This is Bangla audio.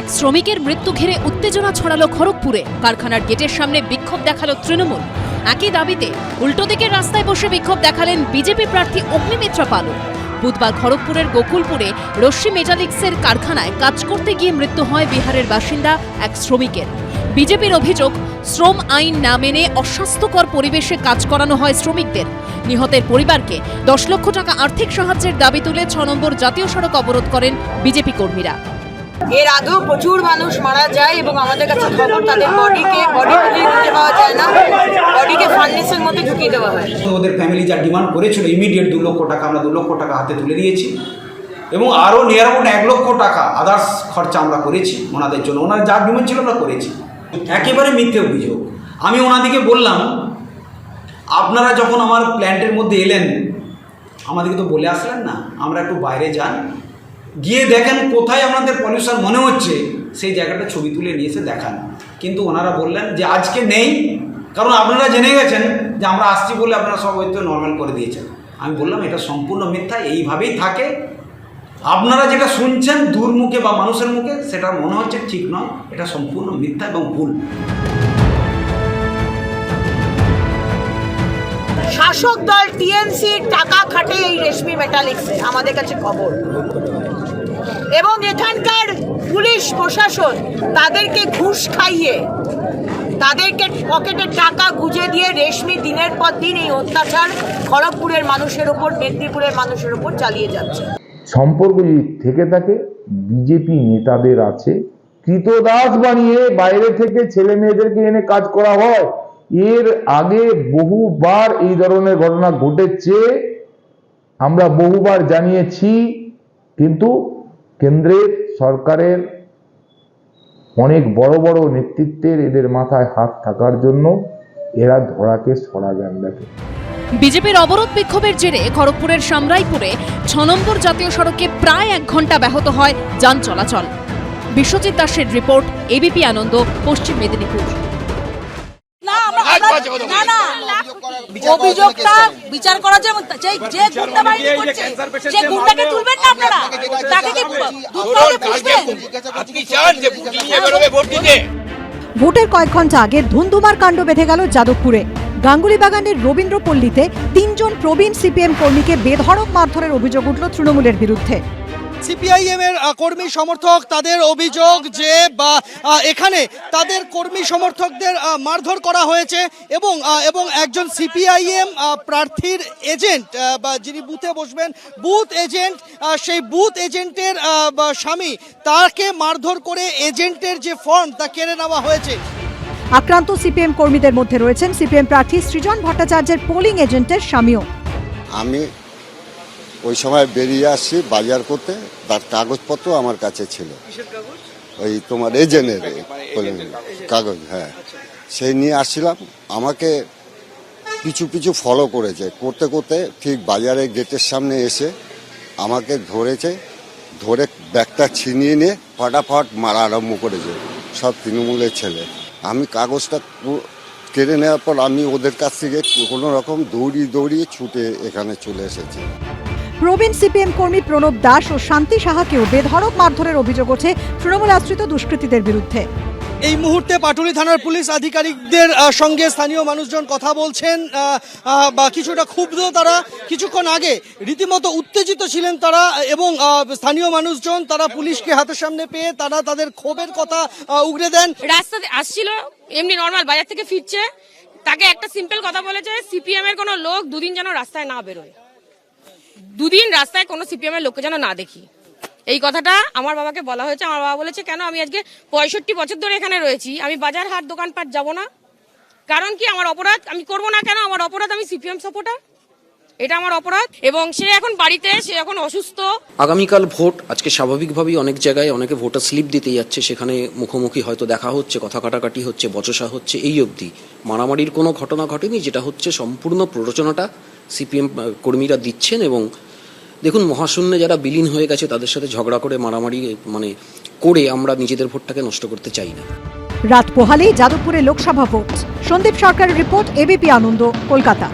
এক শ্রমিকের মৃত্যু ঘিরে উত্তেজনা ছড়ালো খড়গপুরে। কারখানার গেটের সামনে বিক্ষোভ দেখাল তৃণমূল। একই দাবিতে উল্টো দিকের রাস্তায় বসে বিক্ষোভ দেখালেন বিজেপি প্রার্থী অগ্নিমিত্রা পালু বুধবার খড়গপুরের গোকুলপুরে রশ্মি মেটালিক্সের কারখানায় কাজ করতে গিয়ে মৃত্যু হয় বিহারের বাসিন্দা এক শ্রমিকের। বিজেপির অভিযোগ, শ্রম আইন না মেনে অস্বাস্থ্যকর পরিবেশে কাজ করানো হয় শ্রমিকদের। নিহতের পরিবারকে দশ লক্ষ টাকা আর্থিক সাহায্যের দাবি তুলে ছ নম্বর জাতীয় সড়ক অবরোধ করেন বিজেপি কর্মীরা। এর আগেও প্রচুর মানুষ মারা যায় এবং আমাদের কাছে খবর তাদের বডিকে, বডি খুঁজে পাওয়া যায় না। বডিকে ফার্নেসের মধ্যে ঢুকিয়ে দেওয়া হয়। তো ওদের ফ্যামিলি যা ডিমান্ড করেছিল ইমিডিয়েট দু লক্ষ টাকা, আমরা দু লক্ষ টাকা হাতে তুলে দিয়েছি। এবং আরও নিয়ার অ্যাবাউট এক লক্ষ টাকা আদার্স খরচা আমরা করেছি ওনাদের জন্য। ওনার যা ডিমান্ড ছিল আমরা করেছি। একেবারে মিথ্যে অভিযোগ। আমি ওনাদিকে বললাম, আপনারা যখন আমার প্ল্যান্টের মধ্যে এলেন, আমাদেরকে তো বলে আসলেন না। আমরা একটু বাইরে যান গিয়ে দেখেন কোথায় আপনাদের পলিউশন মনে হচ্ছে, সেই জায়গাটা ছবি তুলে নিয়ে এসে দেখান। কিন্তু ওনারা বললেন যে আজকে নেই। কারণ আপনারা জেনে গেছেন যে আমরা আসছি বলে আপনারা সব হয়তো নর্মাল করে দিয়েছেন। আমি বললাম, এটা সম্পূর্ণ মিথ্যা, এইভাবেই থাকে। আপনারা যেটা শুনছেন দূর মুখে বা মানুষের মুখে, সেটা মনে হচ্ছে ঠিক নয়। এটা সম্পূর্ণ মিথ্যা এবং ভুল। শাসক দল টিএমসি টাকা খাটে এই রেশমি মেটালিক্সে আমাদের কাছে খবর। এবং এখানকার পুলিশ প্রশাসন তাদেরকে ঘুষ খাইয়ে, তাদেরকে পকেটে টাকা গুজে দিয়ে রেশমি দিনের পর দিন এই অত্যাচার খড়গপুরের মানুষের উপর, মেদিনীপুরের মানুষের উপর চালিয়ে যাচ্ছে। সম্পর্ক যদি থেকে থাকে, বিজেপি নেতাদের আছে, কৃতদাস বানিয়ে বাইরে থেকে ছেলে মেয়েদেরকে এনে কাজ করা হয়। এর আগে বহুবার এই ধরনের ঘটনা ঘটেছে। আমরা বহুবার জানিয়েছি, কিন্তু কেন্দ্রের সরকারের অনেক বড় বড় নেতৃত্বের এদের মাথায় হাত থাকার জন্য এরা ধরাকে সরা জ্ঞান দেখে। বিজেপির অবরোধ বিক্ষোভের জেরে খড়গপুরের সামরাইপুরে ছ নম্বর জাতীয় সড়কে প্রায় এক ঘণ্টা ব্যাহত হয় যান চলাচল। বিশ্বজিৎ দাসের রিপোর্ট, এবিপি আনন্দ, পশ্চিম মেদিনীপুর। না না না। অভিযোগটা বিচার করা যে যে গুন্ডা বাহিনী করছে সে গুন্ডাকে তুলবেন না আপনারা? তাকে কি দুধ খাইয়ে পুষবেন আপনি চান যে ভোট দিতে। ভোটের কয়েক ঘণ্টা আগে ধুন্ধুমার কাণ্ড বেঁধে গেল যাদবপুরে। গাঙ্গুলি বাগানের রবীন্দ্রপল্লীতে তিনজন প্রবীণ সিপিএম কর্মীকে বেধড়ক মারধরের অভিযোগ উঠল তৃণমূলের বিরুদ্ধে। সিপিআইএম এর কর্মী সমর্থক তাদের অভিযোগ যে বা এখানে তাদের কর্মী সমর্থকদের মারধর করা হয়েছে এবং এবং একজন সিপিআইএম প্রার্থীর এজেন্ট বা যিনি বুথে বসবেন বুথ এজেন্ট সেই বুথ এজেন্টের স্বামী তাকে মারধর করে এজেন্টের যে ফর্ম তা কেড়ে নেওয়া হয়েছে। আক্রান্ত সিপিএম কর্মীদের মধ্যে রয়েছেন সিপিএম প্রার্থী সৃজন ভট্টাচার্যের পোলিং এজেন্টের স্বামীও। আমি ওই সময় বেরিয়ে আসছি বাজার করতে তার কাগজপত্র আমার কাছে ছিল। ওই তোমার এজেন্টের কাগজ। হ্যাঁ। সেই নিয়ে আসছিলাম আমাকে পিছু পিছু ফলো করেছে। করতে করতে ঠিক বাজারে গেটের সামনে এসে আমাকে ধরেছে ধরে ব্যাগটা ছিনিয়ে নিয়ে ফটাফট মারা আরম্ভ করেছে সব তৃণমূলের ছেলে। আমি কাগজটা কেড়ে নেওয়ার পর আমি ওদের কাছ থেকে কোনো রকম দৌড়িয়ে দৌড়িয়ে ছুটে এখানে চলে এসেছি। প্রবীণ সিপিএম কর্মী প্রণব দাস ও শান্তি সাহাকেও বেধড়ক মারধরের অভিযোগ ওঠে তৃণমূল আশ্রিত দুষ্কৃতীদের বিরুদ্ধে। এই মুহূর্তে পাটুলি থানার পুলিশ আধিকারিকদের সঙ্গে স্থানীয় মানুষজন কথা বলছেন বা কিছুটা ক্ষুব্ধ তারা। কিছুক্ষণ আগে রীতিমতো উত্তেজিত ছিলেন তারা এবং স্থানীয় মানুষজন তারা পুলিশকে হাতের সামনে পেয়ে তারা তাদের ক্ষোভের কথা উগড়ে দেন। রাস্তাতে আসছিল এমনি নর্মাল বাজার থেকে ফিরছে। তাকে একটা সিম্পল কথা বলেছে সিপিএম এর কোনো লোক দুদিন যেন রাস্তায় না বেরোয়। দুদিন রাস্তায় কোনো সিপিএম এর লোককে যেন না দেখি। এই কথাটা আমার বাবাকে বলা হয়েছে। আমার বাবা বলেছে, কেন? আমি আজকে পঁয়ষট্টি বছর ধরে এখানে রয়েছি। আমি বাজার হাট, দোকানপাট যাব না। কারণ কি? আমার অপরাধ, আমি করব না কেন? আমার অপরাধ, আমি সিপিএম সাপোর্টার। এটা আমার অপরাধ। এবং সে এখন বাড়িতে, সে এখন অসুস্থ। আগামীকাল ভোট, আজকে স্বাভাবিকভাবেই অনেক জায়গায় অনেকে ভোটার স্লিপ দিতে যাচ্ছে। সেখানে মুখোমুখি হয়তো দেখা হচ্ছে, কথা কাটাকাটি হচ্ছে, বচসা হচ্ছে। এই অবধি মারামারির কোনো ঘটনা ঘটেনি, যেটা হচ্ছে সম্পূর্ণ প্ররোচনাটা। সিপিএম কর্মীরা দিচ্ছেন এবং দেখুন, মহাশূন্যে যারা বিলীন হয়ে গেছে, তাদের সাথে ঝগড়া করে, মারামারি মানে করে আমরা নিজেদের ভোটটাকে নষ্ট করতে চাই না। রাত পোহালেই যাদবপুরে লোকসভা ভোট। সন্দীপ সরকারের রিপোর্ট, এবিপি আনন্দ, কলকাতা।